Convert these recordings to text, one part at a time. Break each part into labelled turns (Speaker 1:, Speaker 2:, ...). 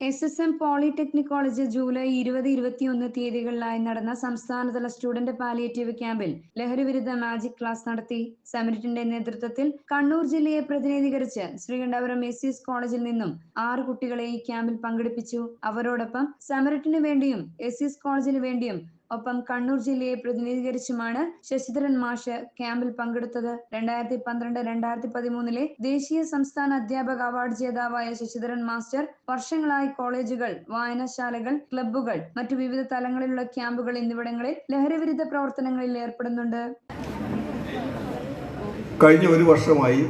Speaker 1: S S M polytechnic college July ഇരുപത് ഇരുപത്തിയൊന്ന് തീയതികളിലായി നടന്ന സംസ്ഥാനതല സ്റ്റുഡന്റ് പാലിയേറ്റീവ് ക്യാമ്പിൽ ലഹരിവിരുദ്ധ മാജിക് ക്ലാസ് നടത്തി. സമരിറ്റിന്റെ നേതൃത്വത്തിൽ കണ്ണൂർ ജില്ലയെ പ്രതിനിധീകരിച്ച് ശ്രീകണ്ഠപുരം എസ് എസ് കോളേജിൽ നിന്നും ആറ് കുട്ടികളെ ഈ ക്യാമ്പിൽ പങ്കെടുപ്പിച്ചു. അവരോടൊപ്പം സമരറ്റിന് വേണ്ടിയും എസ് എസ് കോളേജിന് വേണ്ടിയും ഒപ്പം കണ്ണൂർ ജില്ലയെ പ്രതിനിധീകരിച്ചുമാണ് ശശിധരൻ മാഷ് ക്യാമ്പിൽ പങ്കെടുത്തത്. രണ്ടായിരത്തി പന്ത്രണ്ട് രണ്ടായിരത്തി പതിമൂന്നിലെ ദേശീയ സംസ്ഥാന അധ്യാപക അവാർഡ് ജേതാവായ ശശിധരൻ മാസ്റ്റർ വർഷങ്ങളായി കോളേജുകൾ വായനശാലകൾ ക്ലബ്ബുകൾ മറ്റു വിവിധ തലങ്ങളിലുള്ള ക്യാമ്പുകൾ എന്നിവിടങ്ങളിൽ ലഹരിവിരുദ്ധ പ്രവർത്തനങ്ങളിൽ ഏർപ്പെടുന്നുണ്ട്.
Speaker 2: കഴിഞ്ഞ ഒരു വർഷമായി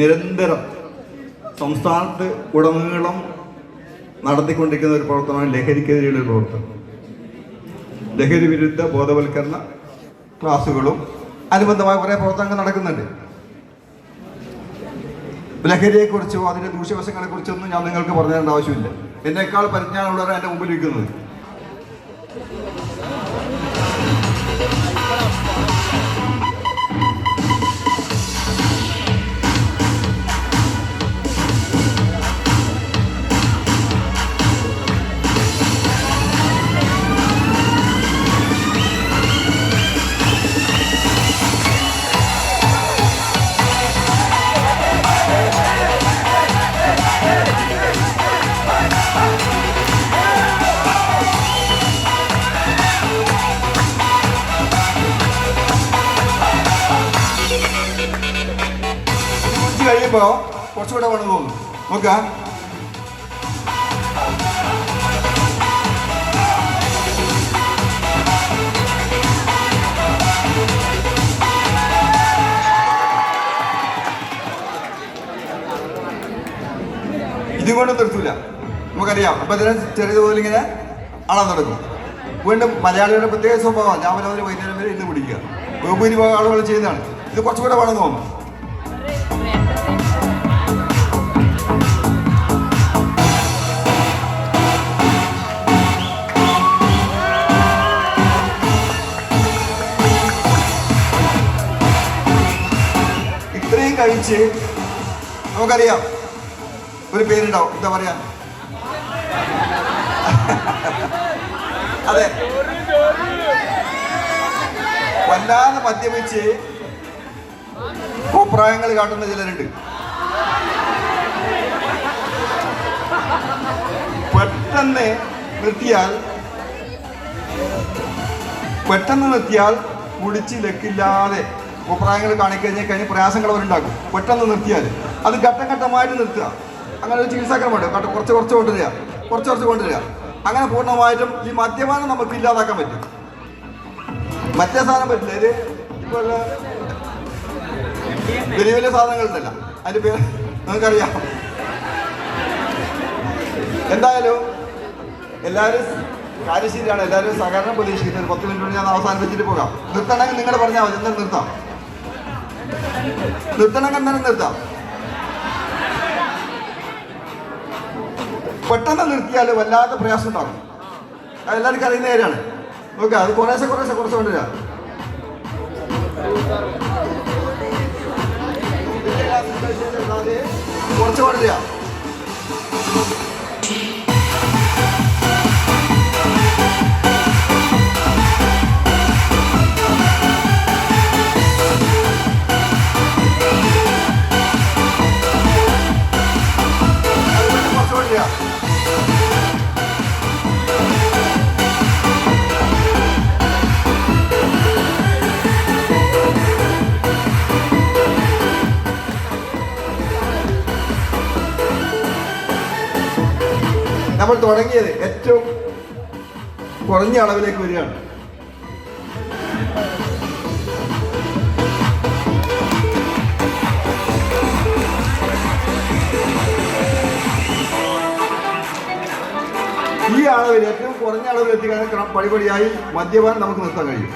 Speaker 2: നിരന്തരം സംസ്ഥാനത്ത് ഉടനീളം നടത്തിക്കൊണ്ടിരിക്കുന്ന ഒരു പ്രവർത്തനമാണ് ലഹരിക്കെതിരെയുള്ള പ്രവർത്തനം. ലഹരി വിരുദ്ധ ബോധവൽക്കരണ ക്ലാസ്സുകളും അനുബന്ധമായ കുറേ പ്രവർത്തനങ്ങൾ നടക്കുന്നുണ്ട്. ലഹരിയെക്കുറിച്ചോ അതിന്റെ ദൂഷ്യവശങ്ങളെക്കുറിച്ചൊന്നും ഞാൻ നിങ്ങൾക്ക് പറഞ്ഞു തരേണ്ട ആവശ്യമില്ല. എന്നേക്കാൾ പരിജ്ഞാനമുള്ളവരാണ് എന്റെ മുമ്പിൽ ഇരിക്കുന്നത്. കുറച്ചുകൂടെ വേണം തോന്നും നോക്കാം ഇതുകൊണ്ട് നിർത്തൂല നമുക്കറിയാം. അപ്പൊ ഇതിനെ ചെറിയതുപോലെ ഇങ്ങനെ അളന്ന് നടക്കും വീണ്ടും മലയാളികളുടെ പ്രത്യേക സ്വഭാവം. രാവിലെ മുതൽ വൈകുന്നേരം വരെ ഇന്ന് പിടിക്കുക ബഹുഭൂരിഭാഗം ആളുകൾ ചെയ്യുന്നതാണ്. ഇത് കുറച്ചുകൂടെ വേണം തോന്നുന്നു കഴിച്ച് നമുക്കറിയാം. ഒരു പേരുണ്ടാവും. എന്താ പറയാ? അതെ. വല്ലാതെ മദ്യപിച്ച് കോപ്രായങ്ങൾ കാട്ടുന്ന ചിലരുണ്ട്. പെട്ടെന്ന് നിർത്തിയാൽ പെട്ടെന്ന് നിർത്തിയാൽ കുടിച്ച് ലക്കില്ലാതെ അഭിപ്രായങ്ങൾ കാണിക്കഴിഞ്ഞാൽ കഴിഞ്ഞ പ്രയാസങ്ങൾ അവരുണ്ടാക്കും. പെട്ടെന്ന് നിർത്തിയാൽ. അത് ഘട്ടം ഘട്ടമായിട്ട് നിർത്തുക. അങ്ങനെ ഒരു ചികിത്സാക്രമമുണ്ട്. കുറച്ച് കുറച്ച് കൊണ്ടുവരിക. കുറച്ച് കുറച്ച് കൊണ്ടുവരിക. അങ്ങനെ പൂർണമായിട്ടും ഈ മദ്യപാനം നമുക്ക് ഇല്ലാതാക്കാൻ പറ്റും. മറ്റേ സാധനം പറ്റില്ല. ഇപ്പോൾ വലിയ വലിയ സാധനങ്ങളുണ്ടല്ല അതിന്റെ പേര് നിങ്ങൾക്കറിയാം. എന്തായാലും എല്ലാവരും കാര്യശീലാണ് എല്ലാവരും സഹകരണം പ്രതീക്ഷിക്കുന്നത് പത്ത് മിനിറ്റ് ഞാൻ അവസാനിപ്പിച്ചിട്ട് പോകാം. നിർത്തണമെങ്കിൽ നിങ്ങൾ പറഞ്ഞാൽ മതി. എന്തായാലും നിർത്താം. നിർത്തണമെങ്കിൽ എന്തായാലും നിർത്താം. പെട്ടെന്ന് നിർത്തിയാൽ വല്ലാത്ത പ്രയാസം ഉണ്ടാകും എല്ലാവർക്കും അറിയുന്ന കാര്യമാണ്. നോക്കുക അത് കുറേശ്ശെ കുറേശ്ശെ കുറച്ച് കൊണ്ടുവരാം. കുറച്ച് കൊണ്ടുവരാം. തുടങ്ങിയത് ഏറ്റവും കുറഞ്ഞ അളവിലേക്ക് വരികയാണ്. ഈ അളവിൽ ഏറ്റവും കുറഞ്ഞ അളവിൽ എത്തിക്കാൻ പടിപടിയായി മദ്യപാനം നമുക്ക് നിർത്താൻ കഴിയും.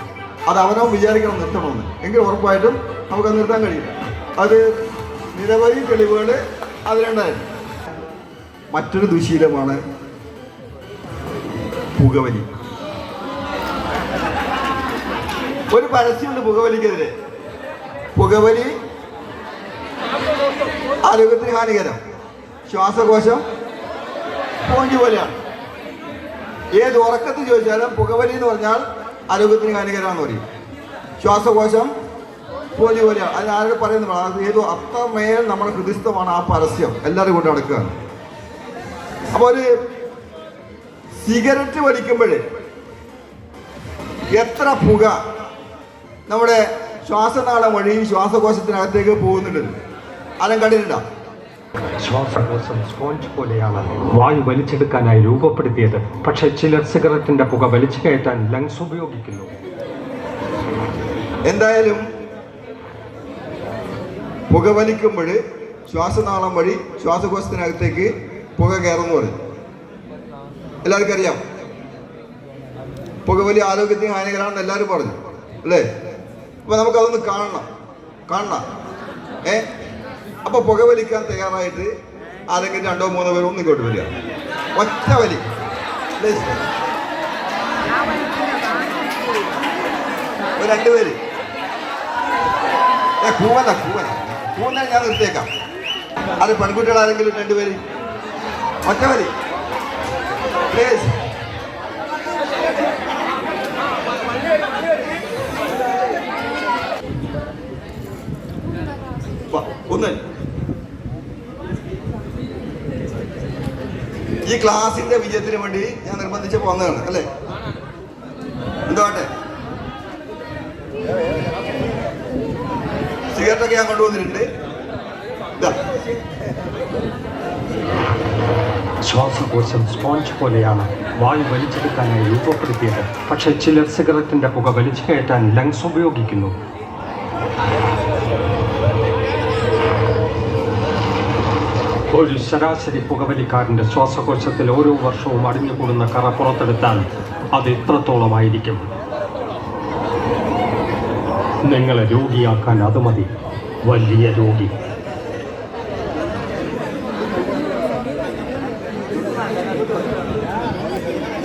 Speaker 2: അത് അവനോ വിചാരിക്കണം നിർത്തണമെന്ന്. എങ്കിൽ ഉറപ്പായിട്ടും നമുക്കത് നിർത്താൻ കഴിയും. അത് നിരവധി തെളിവുകൾ അതിലുണ്ടായിരുന്നു. മറ്റൊരു ദുശീലമാണ് പുകവലി. ഒരു പരസ്യമുണ്ട് പുകവലിക്കെതിരെ. പുകവലി ആരോഗ്യത്തിന് ഹാനികരം. ശ്വാസകോശം പോഞ്ചു പോലെയാണ്. ഏത് ഉറക്കത്തിൽ ചോദിച്ചാലും പുകവലി എന്ന് പറഞ്ഞാൽ ആരോഗ്യത്തിന് ഹാനികരമാണെന്ന് പറയും. ശ്വാസകോശം പോഞ്ചു പോലെയാണ്. അതിന് ആരോട് പറയുന്നു? അത് ഏതോ അത്രമേൽ നമ്മുടെ ഹൃദയസ്ഥമാണ് ആ പരസ്യം. എല്ലാവരും കൊണ്ട് നടക്കുകയാണ്. അപ്പോൾ ഒരു സിഗരറ്റ് വലിക്കുമ്പോൾ എത്ര പുക നമ്മുടെ ശ്വാസനാളം വഴി ശ്വാസകോശത്തിനകത്തേക്ക് പോകുന്നുണ്ട്. അതും കണ്ടിട്ടുണ്ടോ?
Speaker 3: ശ്വാസകോശം സ്പോഞ്ച് പോലെയാണ്. വായു വലിച്ചെടുക്കാനായി രൂപപ്പെടുത്തിയത്. പക്ഷെ ചിലർ സിഗരറ്റിന്റെ പുക വലിച്ചു കയറ്റാൻ ലങ്സ് ഉപയോഗിക്കുന്നു.
Speaker 2: എന്തായാലും പുക വലിക്കുമ്പോൾ ശ്വാസനാളം വഴി ശ്വാസകോശത്തിനകത്തേക്ക് പുക കയറുന്നു പറയും. എല്ലാവർക്കും അറിയാം. പുകവലി ആരോഗ്യത്തിന് ഹാനികരമാണെന്ന് എല്ലാവരും പറഞ്ഞു. അല്ലേ? അപ്പൊ നമുക്കതൊന്ന് കാണണം. കാണണം. ഏ? അപ്പൊ പുകവലിക്കാൻ തയ്യാറായിട്ട് ആരെങ്കിലും രണ്ടോ മൂന്നോ പേരോ ഒന്നും ഇങ്ങോട്ട് വരിക. ഒറ്റ വലി. രണ്ടുപേര് ഏ കൂവല കൂവല കൂവല ഞാൻ നിർത്തിയേക്കാം. അത് പെൺകുട്ടികൾ ആരെങ്കിലും രണ്ടുപേര് ഒറ്റ വരി പ്ലീസ് ഒന്ന്. ഈ ക്ലാസിന്റെ വിജയത്തിന് വേണ്ടി ഞാൻ നിർബന്ധിച്ച് പോന്നതാണ് അല്ലേ? എന്തുവാട്ടെ സിഗരറ്റൊക്കെ ഞാൻ കൊണ്ടുവന്നിട്ടുണ്ട്. ഇതാ
Speaker 3: ശ്വാസകോശം സ്പോഞ്ച് പോലെയാണ് വായു വലിച്ചെടുക്കാനായി രൂപപ്പെടുത്തിയത്. പക്ഷേ ചിലർ സിഗരറ്റിന്റെ പുക വലിച്ചു കയറ്റാൻ ലങ്സ് ഉപയോഗിക്കുന്നു. ഒരു ശരാശരി പുകവലിക്കാരന്റെ ശ്വാസകോശത്തിൽ ഓരോ വർഷവും അടിഞ്ഞുകൂടുന്ന കറ പുറത്തെടുത്താൽ അത് ഇത്രത്തോളമായിരിക്കും. നിങ്ങളെ രോഗിയാക്കാൻ അത് മതി. വലിയ രോഗി.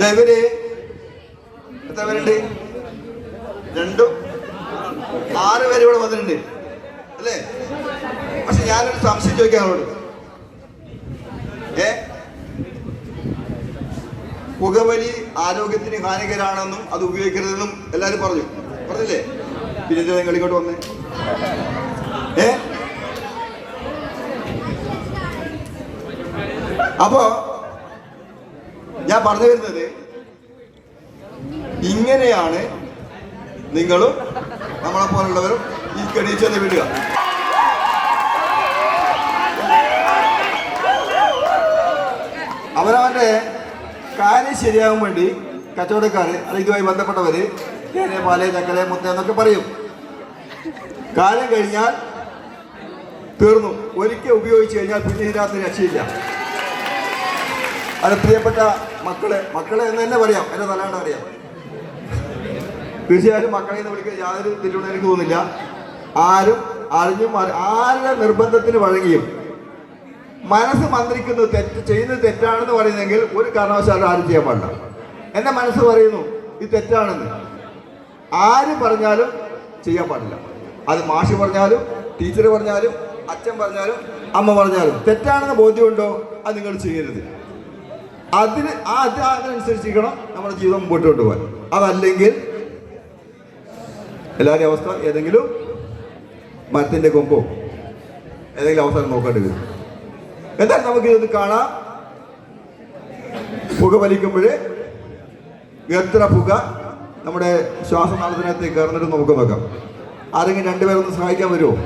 Speaker 2: ദാ ഇവർ എത്ര രണ്ടും ആറ് പേര് ഇവിടെ വന്നിട്ടുണ്ട്. അല്ലേ? പക്ഷെ ഞാനൊരു സംശയം ചോദിക്കാൻ അവരോട്. ഏ? പുകവലി ആരോഗ്യത്തിന് ഹാനികരാണെന്നും അത് ഉപയോഗിക്കരുതെന്നും എല്ലാരും പറഞ്ഞു. പറഞ്ഞില്ലേ? പിന്നെ നിങ്ങൾ ഇങ്ങോട്ട് വന്നേ? ഏ? അപ്പോ ഞാൻ പറഞ്ഞു വരുന്നത് ഇങ്ങനെയാണ് നിങ്ങളും നമ്മളെ പോലുള്ളവരും ഈ കെടിയിൽ ചെന്ന് വിടുക. അവരവന്റെ കാര്യം ശരിയാകാൻ വേണ്ടി കച്ചവടക്കാർ അല്ലെങ്കിൽ ഇതുമായി ബന്ധപ്പെട്ടവര് തേനെ പാൽ ചക്കല മുത്ത എന്നൊക്കെ പറയും. കാലം കഴിഞ്ഞാൽ തീർന്നു. ഒരിക്കൽ ഉപയോഗിച്ച് കഴിഞ്ഞാൽ പിന്നെ ഇതിനകത്ത് രക്ഷയില്ല. അത് പ്രിയപ്പെട്ട മക്കളെ. മക്കളെ എന്ന് തന്നെ പറയാം. എന്റെ തലാണ്ട് അറിയാം തീർച്ചയായും മക്കളെ എന്ന് വിളിക്കാൻ യാതൊരു തിരുവനന്തപുരം എനിക്ക് തോന്നുന്നില്ല. ആരും അറിഞ്ഞും അറി- ആരുടെ നിർബന്ധത്തിന് വഴങ്ങിയും മനസ്സ് മന്ത്രിക്കുന്നത് തെറ്റ് ചെയ്യുന്നത് തെറ്റാണെന്ന് പറയുന്നെങ്കിൽ ഒരു കാരണവശാലും ആരും ചെയ്യാൻ പാടില്ല. എന്റെ മനസ്സ് പറയുന്നു ഇത് തെറ്റാണെന്ന്. ആര് പറഞ്ഞാലും ചെയ്യാൻ പാടില്ല. അത് മാഷി പറഞ്ഞാലും ടീച്ചർ പറഞ്ഞാലും അച്ഛൻ പറഞ്ഞാലും അമ്മ പറഞ്ഞാലും തെറ്റാണെന്ന് ബോധ്യമുണ്ടോ? അത് നിങ്ങൾ ചെയ്യരുത്. അതിന് ആ അത് അതിനനുസരിച്ചിരിക്കണം നമ്മുടെ ജീവിതം മുമ്പോട്ട് കൊണ്ടുപോകാൻ. അതല്ലെങ്കിൽ എല്ലാവരുടെയും അവസ്ഥ ഏതെങ്കിലും മരത്തിന്റെ കൊമ്പോ ഏതെങ്കിലും അവസരം നോക്കേണ്ടി വരും. എന്തായാലും നമുക്ക് ഇത് കാണാം. പുക വലിക്കുമ്പോൾ എത്ര പുക നമ്മുടെ ശ്വാസനാളത്തിനകത്ത് കയറുന്നിട്ട് നമുക്ക് നോക്കാം. ആരെങ്കിലും രണ്ടുപേരൊന്ന് സഹായിക്കാൻ വരുമോ?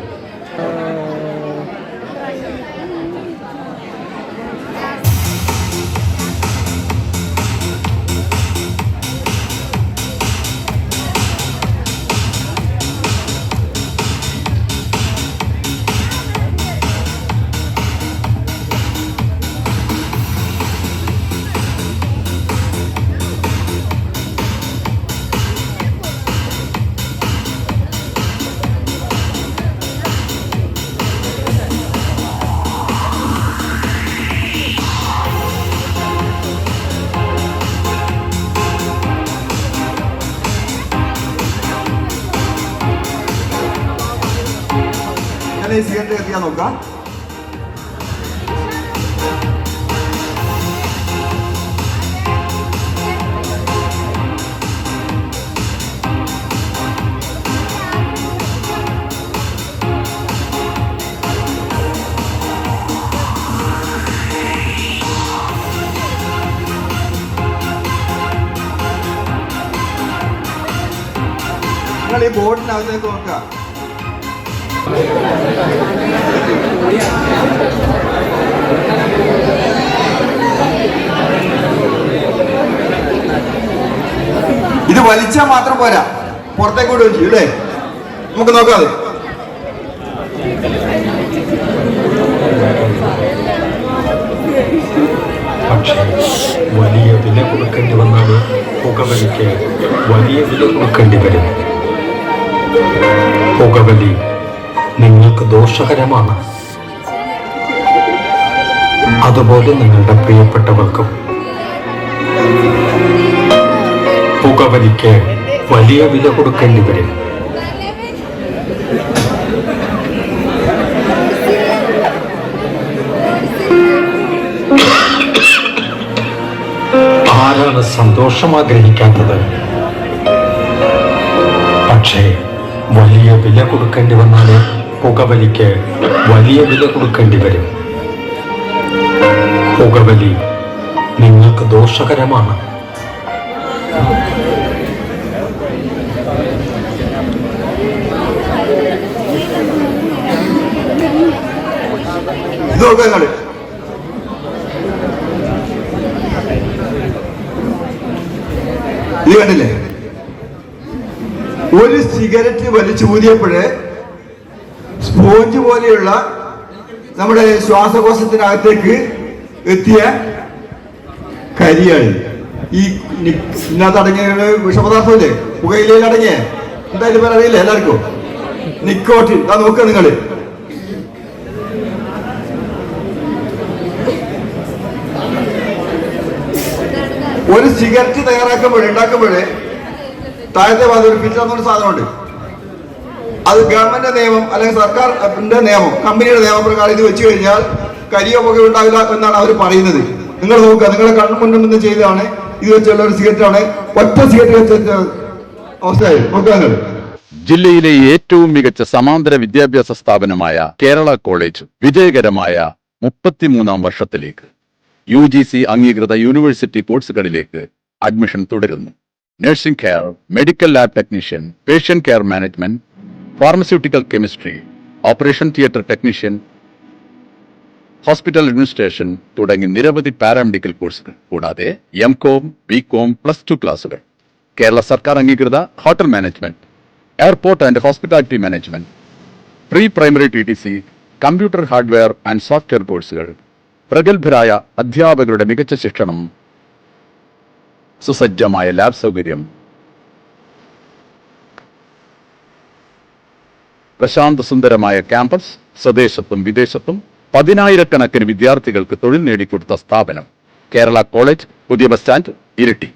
Speaker 2: ഞാൻ ഈ സിഗരറ്റ് എത്തിയാൽ നോക്കാം നിങ്ങൾ ഈ ബോട്ടിനകത്തേക്ക് നോക്കുക ഇത് വലിച്ചാൽ മാത്രം പോരാ. പുറത്തേക്ക് വിടുകയും ചെയ്യും അല്ലേ? നമുക്ക് നോക്കാം
Speaker 4: പക്ഷേ വലിയ വില കൊടുക്കേണ്ടി വന്നാൽ പുകവലിക്ക് വലിയ വില കൊടുക്കേണ്ടി വരും. പുകവലി നിങ്ങൾക്ക് ദോഷകരമാണ്. അതുപോലെ നിങ്ങളുടെ പ്രിയപ്പെട്ടവർക്കും പുകവലിക്ക് വലിയ വില കൊടുക്കേണ്ടി വരും. ആരാണ് സന്തോഷം ആഗ്രഹിക്കാത്തത്? പക്ഷേ വലിയ വില കൊടുക്കേണ്ടി വന്നാൽ പുകവലിക്ക് വലിയ വില കൊടുക്കേണ്ടി വരും. പുകവലി നിങ്ങൾക്ക് ദോഷകരമാണ്.
Speaker 2: കണ്ടില്ലേ? ഒരു സിഗരറ്റ് വലിച്ചൂതിയപ്പോഴ് സ്പോഞ്ച് പോലെയുള്ള നമ്മുടെ ശ്വാസകോശത്തിനകത്തേക്ക് എത്തിയ കരിയാണ് ഈ അടങ്ങിയ വിഷപദാർത്ഥമില്ലേ? പുകയിലയിൽ അടങ്ങിയ എന്തായാലും പേര് അറിയില്ല എല്ലാവർക്കും? നിക്കോട്ടിൻ. ആ നോക്കുക നിങ്ങൾ ഒരു സിഗരറ്റ് തയ്യാറാക്കുമ്പോൾ ഉണ്ടാക്കുമ്പോഴേ താഴത്തെ ഭാഗത്ത് ഒരു ഫിൽറ്റർ എന്നൊരു സാധനമുണ്ട്. അത് ഗവൺമെന്റ് നിയമം അല്ലെങ്കിൽ സർക്കാരിന്റെ നിയമം കമ്പനിയുടെ നിയമപ്രകാരം ഇത് വെച്ച് കഴിഞ്ഞാൽ കരിയോ പുക ഉണ്ടാവില്ല എന്നാണ് അവർ പറയുന്നത്. നിങ്ങൾ നോക്കുക നിങ്ങളെ കണ്ണു മുന്നിൽ നിന്ന് ചെയ്തതാണ്. ഇത് വെച്ചുള്ള ഒരു സിഗരറ്റാണ് ഒറ്റ സിഗരറ്റ് വെച്ച അവസ്ഥയായി. നോക്കുക നിങ്ങൾ.
Speaker 5: ജില്ലയിലെ ഏറ്റവും മികച്ച സമാന്തര വിദ്യാഭ്യാസ സ്ഥാപനമായ കേരള കോളേജ് വിജയകരമായ മുപ്പത്തിമൂന്നാം വർഷത്തിലേക്ക് യു ജി സി അംഗീകൃത യൂണിവേഴ്സിറ്റി കോഴ്സുകളിലേക്ക് അഡ്മിഷൻ തുടരുന്നു. Nursing care medical lab technician patient care management pharmaceutical chemistry operation theatre technician hospital administration തുടങ്ങി നിരവധി പാരാമെഡിക്കൽ കോഴ്സുകൾ കൂടാതെ M Com B Com plus two ക്ലാസുകൾ കേരള സർക്കാർ അംഗീകൃത hotel management airport and hospitality management pre primary T T C computer hardware and software കോഴ്സുകൾ പ്രഗത്ഭരായ അധ്യാപകരുടെ മികച്ച ശിക്ഷണം സുസജ്ജമായ ലാബ് സൗകര്യം പ്രശാന്ത സുന്ദരമായ ക്യാമ്പസ് സ്വദേശത്തും വിദേശത്തും പതിനായിരക്കണക്കിന് വിദ്യാർത്ഥികൾക്ക് തൊഴിൽ നേടിക്കൊടുത്ത സ്ഥാപനം. കേരള കോളേജ് പുതിയ ബസ് സ്റ്റാൻഡ് ഇരിട്ടി.